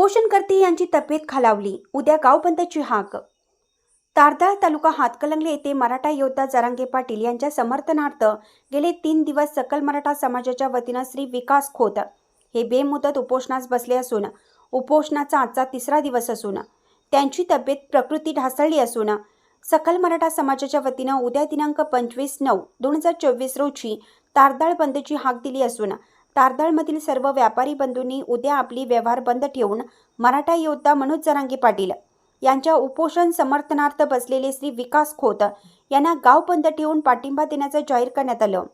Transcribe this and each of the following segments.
उपोषणकर्ते यांची तब्येत खालावली. उद्या गावबंदची हाक. तारदाळ तालुका हातकलंगले येथे मराठा योद्धा जरांगे पाटील यांच्या समर्थनार्थ गेले तीन दिवस सकल मराठा समाजाच्या वतीनं श्री विकास खोत हे बेमुदत उपोषणास बसले असून उपोषणाचा आजचा तिसरा दिवस असून त्यांची तब्येत प्रकृती ढासळली असून सकल मराठा समाजाच्या वतीनं उद्या दिनांक पंचवीस नऊ दोन हजार चोवीस रोजी तारदाळ बंदची हाक दिली असून तारदाळमधील सर्व व्यापारी बंधूंनी उद्या आपली व्यवहार बंद ठेवून मराठा योद्धा मनोज जरांगे पाटील यांच्या उपोषण समर्थनार्थ बसलेले श्री विकास खोत यांना गाव बंद ठेवून पाठिंबा देण्याचं जाहीर करण्यात आलं.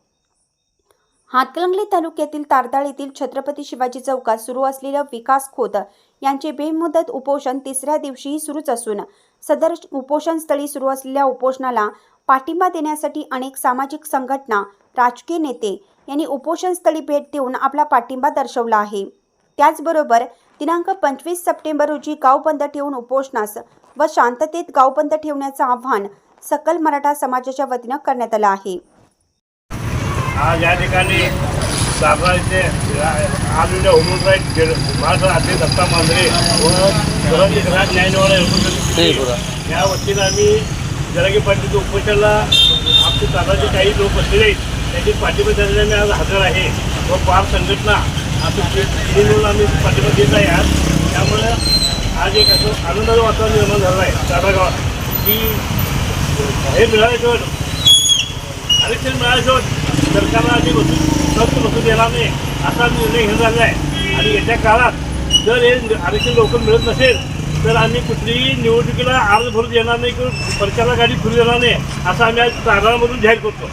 हातकलंगले तालुक्यातील तारदाळ येथील छत्रपती शिवाजी चौकात सुरू असलेलं विकास खोत यांचे बेमुदत उपोषण तिसऱ्या दिवशीही सुरूच असून सदर उपोषणस्थळी सुरू असलेल्या उपोषणाला पाठिंबा देण्यासाठी अनेक सामाजिक संघटना राजकीय नेते यांनी उपोषणस्थळी भेट देऊन आपला पाठिंबा दर्शवला आहे. त्याचबरोबर दिनांक पंचवीस सप्टेंबर रोजी गाव बंद ठेवून उपोषणास व शांततेत गाव बंद ठेवण्याचं आव्हान सकल मराठा समाजाच्या वतीनं करण्यात आलं आहे. आज या ठिकाणी दादरा इथे आलेल्या ह्युमन राईट महाराष्ट्र दत्ता मांजरे व न्यायनिवाडा या वतीनं आम्ही जरागी पाटीलच्या उपोषणाला आमचे दादाचे काही लोक बसलेले आहेत. त्याची पाठिंबा देण्याला मी आज हजर आहे. व बार संघटना आमची आम्ही पाठिंबा देत आहे आज. त्यामुळं आज एक असं आनंदाचं वातावरण निर्माण झालं आहे. दादा गावात की हे मिळाल्याशिवाय आरक्षण मिळाल्याशिवाय सरकारला आम्ही बसून सर्व बसून देणार नाही असा निर्णय घेऊन झालेला आहे. आणि येत्या काळात जर हे आरक्षण लवकर मिळत नसेल तर आम्ही कुठलीही निवडणुकीला अर्ज भरून देणार नाही किंवा प्रचाराला गाडी फिरू देणार नाही असं आम्ही आज तारणामधून जाहीर करतो.